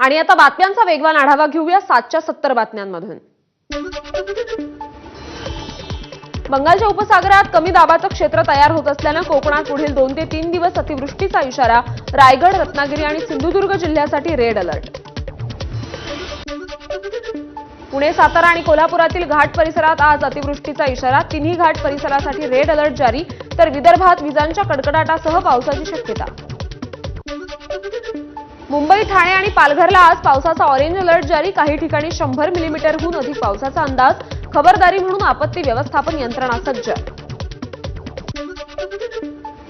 आणि आता बातम्यांचा वेगवान आढावा घेऊया सातच्या सत्तर बातम्यांमधून. बंगालच्या उपसागरात कमी दाबाचं क्षेत्र तयार होत असल्यानं कोकणात पुढील दोन ते तीन दिवस अतिवृष्टीचा इशारा रायगड रत्नागिरी आणि सिंधुदुर्ग जिल्ह्यासाठी रेड अलर्ट. पुणे सातारा आणि कोल्हापुरातील घाट परिसरात आज अतिवृष्टीचा इशारा तिन्ही घाट परिसरासाठी रेड अलर्ट जारी तर विदर्भात विजांच्या कडकडाटासह पावसाची शक्यता. मुंबई ठाणे आणि पालघरला आज पावसाचा ऑरेंज अलर्ट जारी. काही ठिकाणी शंभर मिलीमीटरहून अधिक पावसाचा अंदाज. खबरदारी म्हणून आपत्ती व्यवस्थापन यंत्रणा सज्ज.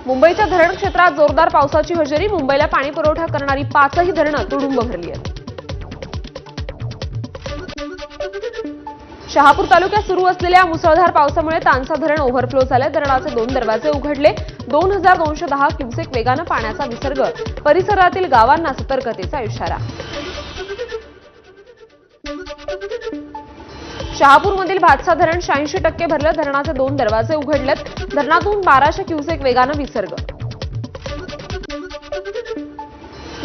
मुंबईच्या धरण क्षेत्रात जोरदार पावसाची हजेरी. मुंबईला पाणी पुरवठा करणारी पाचही धरणं तुडुंब भरली आहेत. शहापूर तालुक्यात सुरू असलेल्या मुसळधार पावसामुळे तानसा धरण ओव्हरफ्लो झाले धरणाचे दोन दरवाजे उघडले. दोन हजार दोनशे दहा क्युसेक वेगानं पाण्याचा विसर्ग. परिसरातील गावांना सतर्कतेचा इशारा. शहापूरमधील भातसा धरण शहाऐंशी टक्के भरलं. धरणाचे दोन दरवाजे उघडलेत. धरणातून बाराशे क्युसेक वेगानं विसर्ग.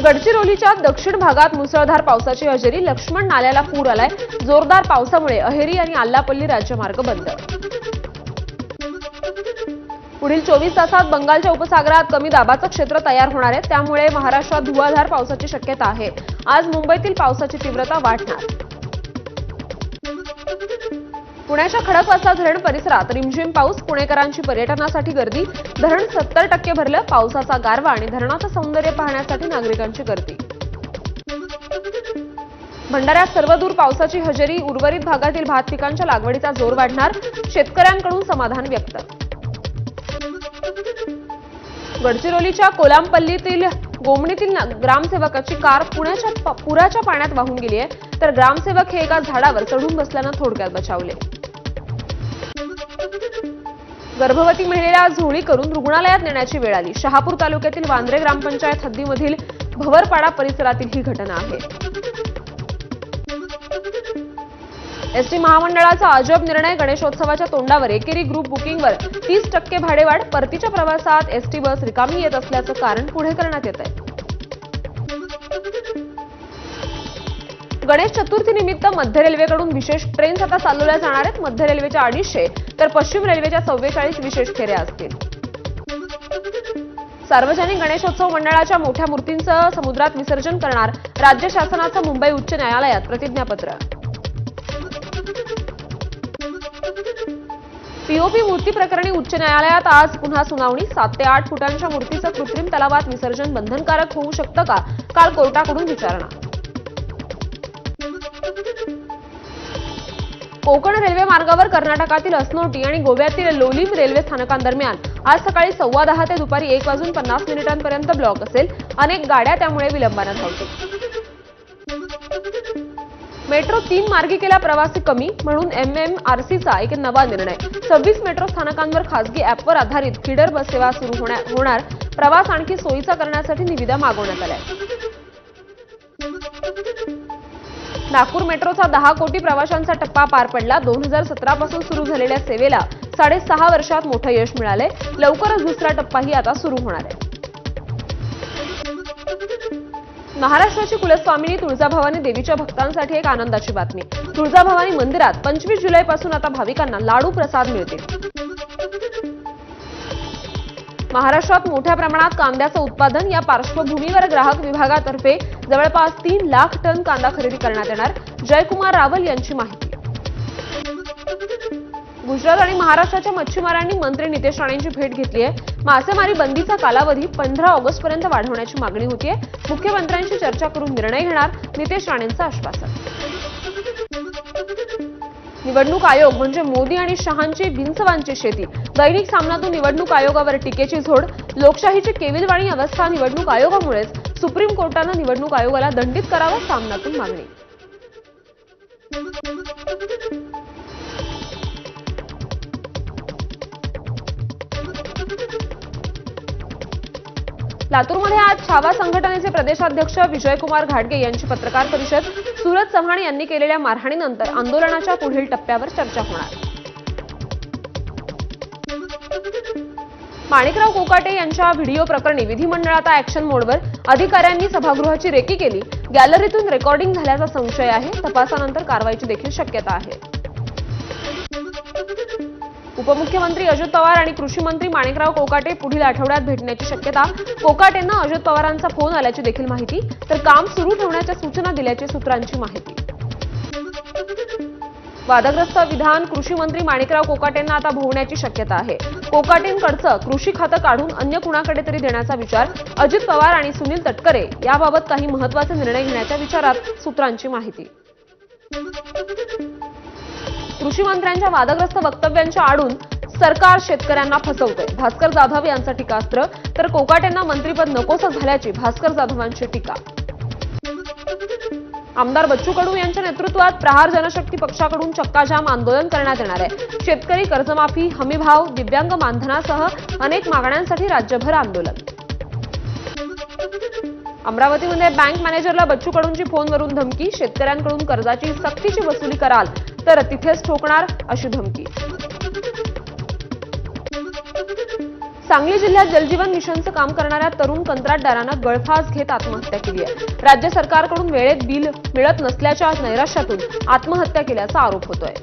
गडचिरोलीच्या दक्षिण भागात मुसळधार पावसाची हजेरी. लक्ष्मण नाल्याला पूर आलाय. जोरदार पावसामुळे अहेरी आणि आल्लापल्ली राज्यमार्ग बंद. पुढील चोवीस तासात बंगालच्या उपसागरात कमी दाबाचं क्षेत्र तयार होणार आहे. त्यामुळे महाराष्ट्रात धुवाधार पावसाची शक्यता आहे. आज मुंबईतील पावसाची तीव्रता वाढणार. पुण्याच्या खडकवासला धरण परिसरात रिमझिम पाऊस पुणेकरांची पर्यटनासाठी गर्दी धरण सत्तर टक्के भरलं पावसाचा गारवा आणि धरणाचं सौंदर्य पाहण्यासाठी नागरिकांची गर्दी. भंडाऱ्यात सर्वदूर पावसाची हजेरी उर्वरित भागातील भात पिकांच्या लागवडीचा जोर वाढणार शेतकऱ्यांकडून समाधान व्यक्त. गडचिरोलीच्या कोलामपल्लीतील गोमणीतील ग्रामसेवकाची कार पुण्याच्या पुराच्या पाण्यात वाहून गेली आहे तर ग्रामसेवक हे एका झाडावर चढून बसल्यानं थोडक्यात बचावले. गर्भवती महिलेला झोळी करून रुग्णालयात नेण्याची वेळ आली. शहापूर तालुक्यातील वांद्रे ग्रामपंचायत हद्दीमधील भवरपाडा परिसरातील ही घटना आहे. एसटी महामंडळाचा अजब निर्णय गणेशोत्सवाच्या तोंडावर. एकेरी ग्रुप बुकिंगवर तीस टक्के भाडेवाढ परतीच्या प्रवासात एसटी बस रिकामी येत असल्याचं कारण पुढे करण्यात येत आहे गणेश चतुर्थी निमित्त मध्य रेल्वेकडून विशेष ट्रेन्स आता चालवल्या जाणार आहेत. मध्य रेल्वेच्या अडीचशे तर पश्चिम रेल्वेच्या चव्वेचाळीस विशेष फेऱ्या असतील. सार्वजनिक गणेशोत्सव मंडळाच्या मोठ्या मूर्तींचं समुद्रात विसर्जन करणार राज्य शासनाचं मुंबई उच्च न्यायालयात प्रतिज्ञापत्र. पीओपी मूर्ती प्रकरणी उच्च न्यायालयात आज पुन्हा सुनावणी. सात ते आठ फुटांच्या मूर्तीचं कृत्रिम तलावात विसर्जन बंधनकारक होऊ शकतं का? काल कोर्टाकडून विचारणा. कोकण रेल्वे मार्गावर कर्नाटकातील असनोटी आणि गोव्यातील लोलीम रेल्वे स्थानकांदरम्यान आज सकाळी सव्वा दहा ते दुपारी एक वाजून पन्नास मिनिटांपर्यंत ब्लॉक असेल. अनेक गाड्या त्यामुळे विलंबानं धावतील. मेट्रो तीन मार्गिकेला प्रवासी कमी म्हणून एम एम आर एक नवा निर्णय. सव्वीस मेट्रो स्थानकांवर खासगी ॲपवर आधारित फीडर बस सेवा सुरू होण्या- होणार. प्रवास आणखी सोयीचा करण्यासाठी निविदा मागवण्यात आल्या नागपूर मेट्रोचा दहा कोटी प्रवाशांचा टप्पा पार पडला. दोन हजार सतरापासून सुरू झालेल्या सेवेला साडेसहा वर्षात मोठं यश मिळालंय. लवकरच दुसरा टप्पाही आता सुरू होणार आहे. महाराष्ट्राची कुलस्वामिनी तुळजाभवानी देवीच्या भक्तांसाठी एक आनंदाची बातमी. तुळजाभवानी मंदिरात पंचवीस जुलैपासून आता भाविकांना लाडू प्रसाद मिळतील. महाराष्ट्रात मोठ्या प्रमाणात कांद्याचं उत्पादन या पार्श्वभूमीवर ग्राहक विभागातर्फे जवळपास तीन लाख टन कांदा खरेदी करण्यात येणार. जयकुमार रावल यांची माहिती. गुजरात आणि महाराष्ट्राच्या मच्छीमारांनी मंत्री नितेश राणेंची भेट घेतली आहे. मासेमारी बंदीचा कालावधी पंधरा ऑगस्ट पर्यंत वाढवण्याची मागणी होतीये. मुख्यमंत्र्यांशी चर्चा करून निर्णय घेणार नितेश राणेंचं आश्वासन. निवडणूक आयोग म्हणजे मोदी आणि शहांची भिंचवांची शेती. दैनिक सामनातून निवडणूक आयोगावर टीकेची झोड. लोकशाहीची केविलवाणी अवस्था निवडणूक आयोगामुळेच. सुप्रीम कोर्टानं निवडणूक आयोगाला दंडित करावं सामनातून मागणी. लातूरमध्ये आज छावा संघटनेचे प्रदेशाध्यक्ष विजयकुमार घाटगे यांची पत्रकार परिषद सुरज चव्हाण यांनी केलेल्या मारहाणीनंतर आंदोलनाच्या पुढील टप्प्यावर चर्चा होणार. माणिकराव कोकाटे यांच्या व्हिडिओ प्रकरणी विधिमंडळात ऍक्शन मोडवर अधिकाऱ्यांनी सभागृहाची रेकी केली. गॅलरीतून रेकॉर्डिंग झाल्याचा संशय आहे. तपासानंतर कारवाईची देखील शक्यता आहे. उपमुख्यमंत्री अजित पवार आणि कृषी मंत्री माणिकराव कोकाटे पुढील आठवड्यात भेटण्याची शक्यता. कोकाटेंना अजित पवारांचा फोन आल्याची देखील माहिती. तर काम सुरू ठेवण्याच्या सूचना दिल्याची सूत्रांची माहिती. वादग्रस्त विधान कृषी मंत्री माणिकराव कोकाटेंना आता भोवण्याची शक्यता आहे. कोकाटेंकडचं कृषी खातं काढून अन्य कुणाकडे तरी देण्याचा विचार अजित पवार आणि सुनील तटकरे याबाबत काही महत्त्वाचे निर्णय घेण्याच्या विचारात सूत्रांची माहिती. कृषी मंत्र्यांच्या वादग्रस्त वक्तव्यांच्या आडून सरकार शेतकऱ्यांना फसवतंय. भास्कर जाधव यांचं टीकास्त्र तर कोकाटेंना मंत्रीपद नकोसं झाल्याची भास्कर जाधवांची टीका. आमदार बच्चू कडू यांच्या नेतृत्वात प्रहार जनशक्ती पक्षाकडून चक्काजाम आंदोलन करण्यात येणार आहे. शेतकरी कर्जमाफी हमीभाव दिव्यांग मानधनासह अनेक मागण्यांसाठी राज्यभर आंदोलन. अमरावतीमध्ये बँक मॅनेजरला बच्चू कडूंची फोनवरून धमकी शेतकऱ्यांकडून कर्जाची सक्तीची वसुली कराल तर तिथेच ठोकणार अशी धमकी. सांगली जिल्ह्यात जलजीवन मिशनचं काम करणाऱ्या तरुण कंत्राटदारानं गळफास घेत आत्महत्या केली आहे. राज्य सरकारकडून वेळेत बिल मिळत नसल्याच्या नैराश्यातून आत्महत्या केल्याचा आरोप होतोय.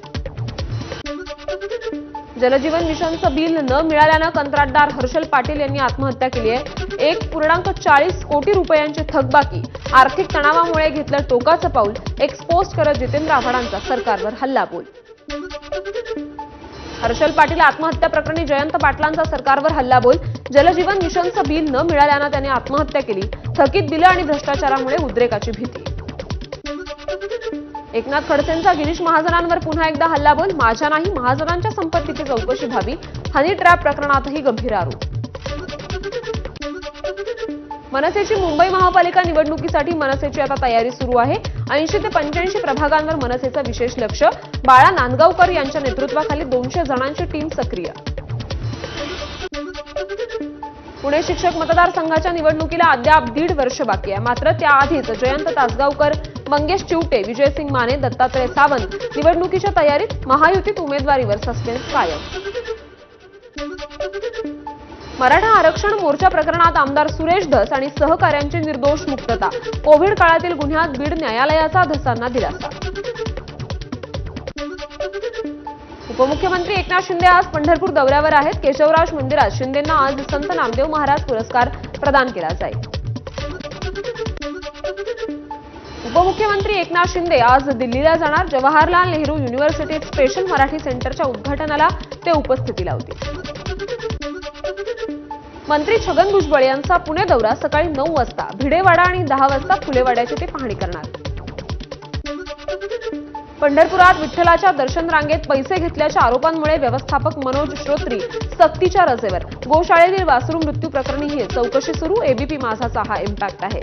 जलजीवन मिशनचं बिल न मिळाल्यानं कंत्राटदार हर्षल पाटील यांनी आत्महत्या केली आहे. एक पूर्णांक चाळीस कोटी रुपयांची थकबाकी आर्थिक तणावामुळे घेतलं टोकाचं पाऊल एक्सपोस्ट करत जितेंद्र आव्हाडांचा सरकारवर हल्ला बोल हर्षल पाटील आत्महत्या प्रकरणी जयंत पाटलांचा सरकारवर हल्लाबोल. जलजीवन मिशनचं बिल न मिळाल्यानं त्याने आत्महत्या केली. थकीत बिलं आणि भ्रष्टाचारामुळे उद्रेकाची भीती. एकनाथ खडसेंचा गिरीश महाजनांवर पुन्हा एकदा हल्लाबोल. माझ्या नाही महाजनांच्या संपत्तीची चौकशी व्हावी. हनी ट्रॅप प्रकरणातही गंभीर आरोप. मनसेची मुंबई महापालिका निवडणुकीसाठी मनसेची आता तयारी सुरू आहे. ऐंशी ते पंच्याऐंशी प्रभागांवर मनसेचं विशेष लक्ष. बाळा नांदगावकर यांच्या नेतृत्वाखाली दोनशे जणांची टीम सक्रिय. पुणे शिक्षक मतदारसंघाच्या निवडणुकीला अद्याप दीड वर्ष बाकी आहे. मात्र त्याआधीच जयंत तासगावकर मंगेश चिवटे विजयसिंग माने दत्तात्रय सावंत निवडणुकीच्या तयारीत महायुतीत उमेदवारीवर सस्पेन्स कायम. मराठा आरक्षण मोर्चा प्रकरणात आमदार सुरेश धस आणि सहकाऱ्यांची निर्दोष मुक्तता. कोविड काळातील गुन्ह्यात बीड न्यायालयाचा धसांना दिलासा. उपमुख्यमंत्री एकनाथ शिंदे आज पंढरपूर दौऱ्यावर आहेत. केशवराज मंदिरात शिंदेंना आज संत नामदेव महाराज पुरस्कार प्रदान केला जाईल. उपमुख्यमंत्री एकनाथ शिंदे आज दिल्लीला जाणार. जवाहरलाल नेहरू युनिव्हर्सिटीत स्पेशल मराठी सेंटरच्या उद्घाटनाला ते उपस्थिती लावतील मंत्री छगन भुजबळ यांचा पुणे दौरा सकाळी नऊ वाजता. भिडेवाडा आणि दहा वाजता फुलेवाड्याची ते पाहणी करणार. पंढरपुरात विठ्ठलाच्या दर्शन रांगेत पैसे घेतल्याच्या आरोपांमुळे व्यवस्थापक मनोज श्रोत्री सक्तीच्या रजेवर. गोशाळेतील वासरू मृत्यू प्रकरणीही चौकशी सुरू. एबीपी माझाचा हा इम्पॅक्ट आहे.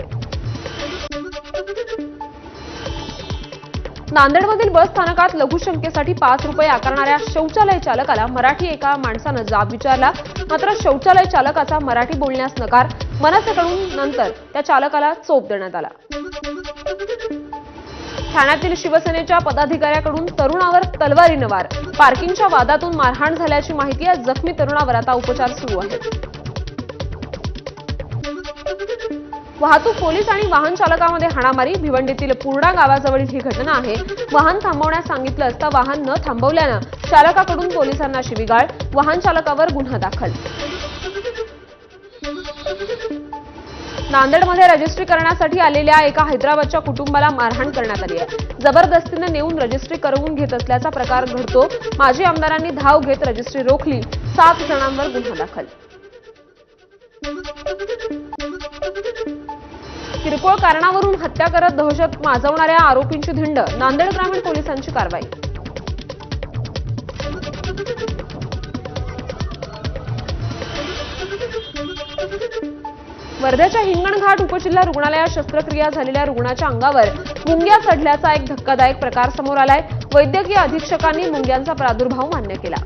नांदेडमधील बस स्थानकात लघुशंकेसाठी पाच रुपये आकारणाऱ्या शौचालय चालकाला मराठी एका माणसानं जाब विचारला. मात्र शौचालय चालकाचा मराठी बोलण्यास नकार मनसेकडून नंतर त्या चालकाला चोप देण्यात आला. ठाण्यातील शिवसेनेच्या पदाधिकाऱ्याकडून तरुणावर तलवारीनं वार. पार्किंगच्या वादातून मारहाण झाल्याची माहिती या जखमी तरुणावर आता उपचार सुरू आहेत. वाहतूक पोलीस आणि वाहन चालकामध्ये हाणामारी भिवंडीतील पूर्णा गावाजवळील ही घटना आहे. वाहन थांबवण्यास सांगितलं असता वाहन न थांबवल्यानं चालकाकडून पोलिसांना शिवीगाळ वाहन चालकावर गुन्हा दाखल. नांदेडमध्ये रजिस्ट्री करण्यासाठी आलेल्या एका हैदराबादच्या कुटुंबाला मारहाण करण्यात आली आहे. जबरदस्तीनं नेऊन रजिस्ट्री करवून घेत असल्याचा प्रकार घडतो. माजी आमदारांनी धाव घेत रजिस्ट्री रोखली. सात जणांवर गुन्हा दाखल. किरकोळ कारणावरून हत्या करत दहशत माजवणाऱ्या आरोपींची धिंड नांदेड ग्रामीण पोलिसांची कारवाई. वर्ध्याच्या हिंगणघाट उपजिल्हा रुग्णालयात शस्त्रक्रिया झालेल्या रुग्णाच्या अंगावर मुंग्या चढल्याचा एक धक्कादायक प्रकार समोर आलाय. वैद्यकीय अधीक्षकांनी मुंग्यांचा प्रादुर्भाव मान्य केला.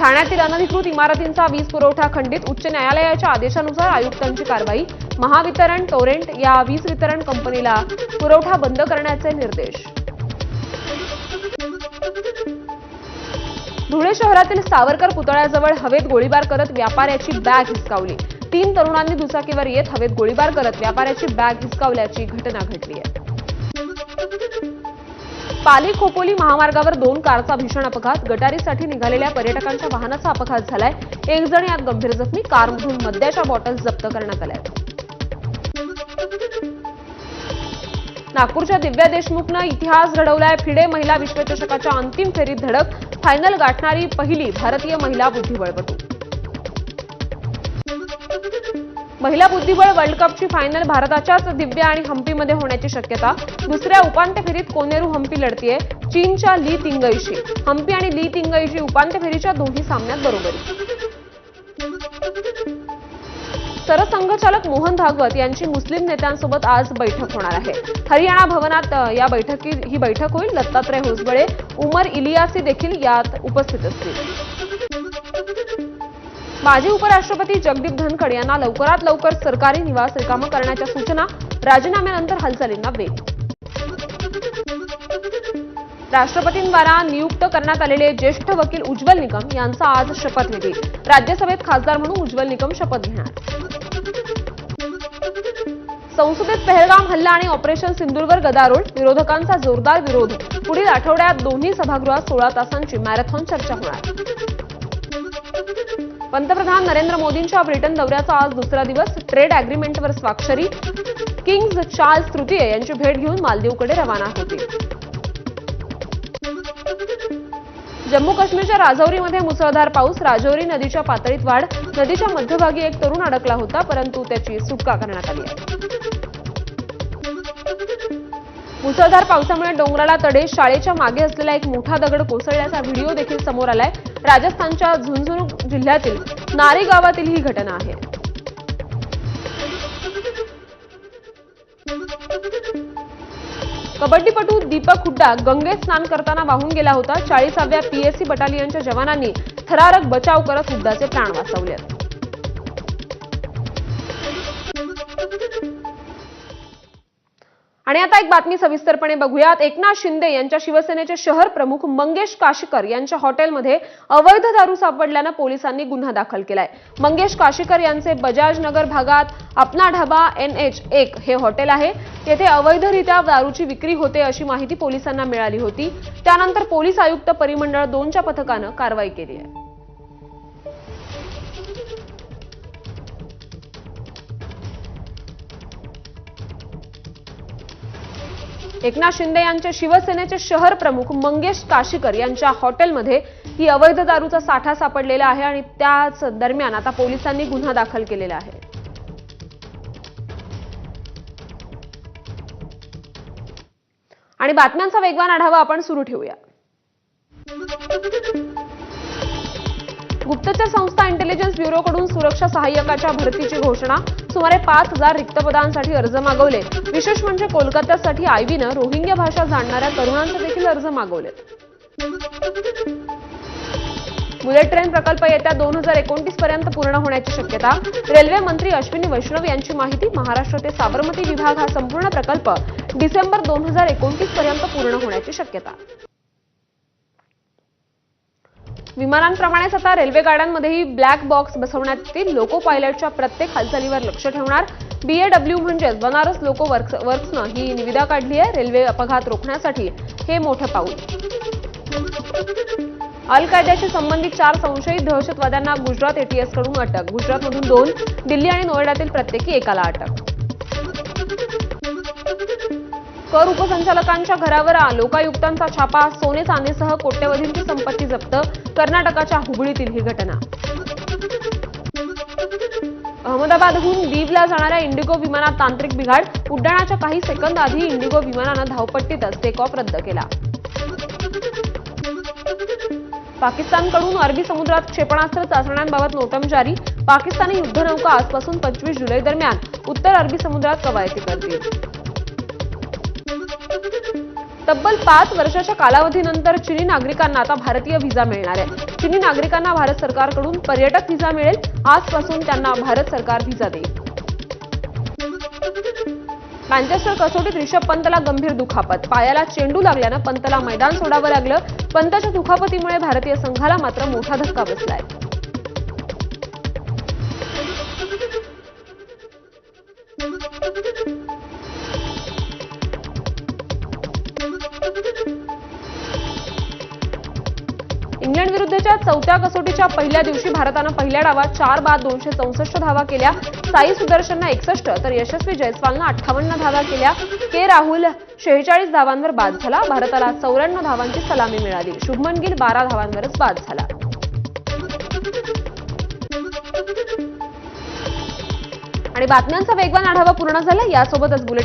ठाण्यातील अनधिकृत इमारतींचा वीज पुरवठा खंडित उच्च न्यायालयाच्या आदेशानुसार आयुक्तांची कारवाई महावितरण टोरेंट या वीज वितरण कंपनीला पुरवठा बंद करण्याचे निर्देश. धुळे शहरातील सावरकर पुतळ्याजवळ हवेत गोळीबार करत व्यापाऱ्याची बॅग हिसकावली. तीन तरुणांनी दुचाकीवर येत हवेत गोळीबार करत व्यापाऱ्याची बॅग हिसकावल्याची घटना घडली आहे. पाली खोपोली महामार्गावर दोन कारचा भीषण अपघात. गटारीसाठी निघालेल्या पर्यटकांच्या वाहनाचा अपघात झालाय. एक जण यात गंभीर जखमी. कारमधून मद्याच्या बॉटल्स जप्त करण्यात आल्या नागपूरच्या दिव्या देशमुखनं इतिहास घडवलाय. फिडे महिला विश्वचषकाच्या अंतिम फेरीत धडक. फायनल गाठणारी पहिली भारतीय महिला बुद्धिबळपटू. महिला बुद्धिबळ वर्ल्ड कपची फायनल भारताच्याच दिव्या आणि हम्पीमध्ये होण्याची शक्यता. दुसऱ्या उपांत्य फेरीत कोनेरू हम्पी लढतीये चीनच्या ली तिंगईशी हम्पी आणि ली तिंगईशी उपांत्य फेरीच्या दोन्ही सामन्यात बरोबरी. सरसंघचालक मोहन भागवत यांची मुस्लिम नेत्यांसोबत आज बैठक होणार आहे. हरियाणा भवनात या बैठकीत ही बैठक होईल. दत्तात्रय होसबळे उमर इलियासी देखील यात उपस्थित असतील. माजी उपराष्ट्रपती जगदीप धनखड यांना लवकरात लवकर सरकारी निवास रिकामं करण्याच्या सूचना राजीनाम्यानंतर हालचालींना वेग. राष्ट्रपतींद्वारा नियुक्त करण्यात आलेले ज्येष्ठ वकील उज्ज्वल निकम यांचा आज शपथविधी राज्यसभेत खासदार म्हणून उज्ज्वल निकम शपथ घेणार. संसदेत पहलगाम हल्ला आणि ऑपरेशन सिंधुदुर्ग गदारोळ विरोधकांचा जोरदार विरोध. पुढील आठवड्यात दोन्ही सभागृहात सोळा तासांची मॅरेथॉन चर्चा होणार. पंतप्रधान नरेंद्र मोदींच्या ब्रिटन दौऱ्याचा आज दुसरा दिवस. ट्रेड अग्रीमेंटवर स्वाक्षरी. किंग्ज चार्ल्स तृतीय यांची भेट घेऊन मालदीवकडे रवाना होतील. जम्मू काश्मीरच्या राजौरीमध्ये मुसळधार पाऊस. राजौरी नदीच्या पातळीत वाढ. नदीच्या मध्यभागी एक तरुण अडकला होता परंतु त्याची सुटका करण्यात आली आहे. मुसळधार पावसामुळे डोंगराला तडे. शाळेच्या मागे असलेला एक मोठा दगड कोसळल्याचा व्हिडिओ देखील समोर आलाय. राजस्थानच्या झुंझुनू जिल्ह्यातील नारी गावातील ही घटना आहे. कबड्डीपटू दीपक हुड्डा गंगेत स्नान करताना वाहून गेला होता. चाळीसाव्या पीएससी बटालियनच्या जवानांनी थरारक बचाव करत हुड्डाचे प्राण वाचवले. आणि आता एक बातमी सविस्तरपणे बघूयात. एकनाथ शिंदे यांच्या शिवसेनेचे शहर प्रमुख मंगेश काशीकर यांच्या हॉटेलमध्ये अवैध दारू सापडल्यानं पोलिसांनी गुन्हा दाखल केलाय. मंगेश काशीकर यांचे बजाज नगर भागात अपना ढाबा एन एच एक हे हॉटेल आहे. येथे अवैधरित्या दारूची विक्री होते अशी माहिती पोलिसांना मिळाली होती. त्यानंतर पोलीस आयुक्त परिमंडळ दोनच्या पथकानं कारवाई केली आहे. एकनाथ शिंदे यांचे शिवसेनेचे शहर प्रमुख मंगेश काशीकर यांच्या हॉटेलमध्ये ही अवैध दारूचा साठा सापडलेला आहे आणि त्याच दरम्यान आता पोलिसांनी गुन्हा दाखल केलेला आहे. आणि बातम्यांचा वेगवान आढावा आपण सुरू ठेवूया. गुप्तचर संस्था इंटेलिजन्स ब्युरोकडून सुरक्षा सहाय्यकाच्या भरतीची घोषणा. सुमारे पाच हजार रिक्त पदांसाठी अर्ज मागवले. विशेष म्हणजे कोलकात्यासाठी आयबीनं रोहिंग्या भाषा जाणणाऱ्या तरुणांचे देखील अर्ज मागवले बुलेट ट्रेन प्रकल्प येत्या दोन हजार एकोणतीस पर्यंत पूर्ण होण्याची शक्यता. रेल्वे मंत्री अश्विनी वैष्णव यांची माहिती महाराष्ट्र ते साबरमती विभाग हा संपूर्ण प्रकल्प डिसेंबर दोन हजार एकोणतीस पर्यंत पूर्ण होण्याची शक्यता. विमानांप्रमाणेच आता रेल्वे गाड्यांमध्येही ब्लॅक बॉक्स बसवण्यात येतील लोको पायलटच्या प्रत्येक हालचालीवर लक्ष ठेवणार. बीएडब्ल्यू म्हणजेच बनारस लोको वर्क्स वर्क्सनं ही निविदा काढली आहे. रेल्वे अपघात रोखण्यासाठी हे मोठं पाऊल. अल कायद्याशी संबंधित चार संशयित दहशतवाद्यांना गुजरात एटीएसकडून अटक. गुजरातमधून दोन दिल्ली आणि नोएडातील प्रत्येकी एकाला अटक. कर उपसंचालकांच्या घरावर लोकायुक्तांचा छापा सोने चांदीसह कोट्यवधींची संपत्ती जप्त कर्नाटकाच्या हुबळीतील ही घटना. अहमदाबादहून दीवला जाणाऱ्या इंडिगो विमानात तांत्रिक बिघाड उड्डाणाच्या काही सेकंद आधी इंडिगो विमानानं धावपट्टीतच टेकऑफ रद्द केला. पाकिस्तानकडून अरबी समुद्रात क्षेपणास्त्र चाचण्यांबाबत नोटम जारी पाकिस्तानी युद्धनौका आजपासून पंचवीस जुलै दरम्यान उत्तर अरबी समुद्रात कवायती करतील. तब्बल पाच वर्षाच्या कालावधीनंतर चिनी नागरिकांना आता भारतीय व्हिसा मिळणार आहे. चिनी नागरिकांना भारत सरकारकडून पर्यटक व्हिसा मिळेल. आजपासून त्यांना भारत सरकार व्हिसा देईल. मँचेस्टर कसोटीत रिषभ पंतला गंभीर दुखापत. पायाला चेंडू लागल्यानं पंतला मैदान सोडावं लागलं. पंतच्या दुखापतीमुळे भारतीय संघाला मात्र मोठा धक्का बसलाय. विरुद्धच्या चौथ्या कसोटीच्या पहिल्या दिवशी भारतानं पहिल्या डावात चार बाद दोनशे चौसष्ट धावा केल्या. साई सुदर्शननं एकसष्ट तर यशस्वी जयस्वालनं अठ्ठावन्न धावा केल्या. के राहुल शेहेचाळीस धावांवर बाद झाला. भारताला चौऱ्याण्णव धावांची सलामी मिळाली. शुभमन गिल बारा धावांवरच बाद झाला. आणि बातम्यांचा वेगवान आढावा पूर्ण झाला. यासोबतच बुलेटिन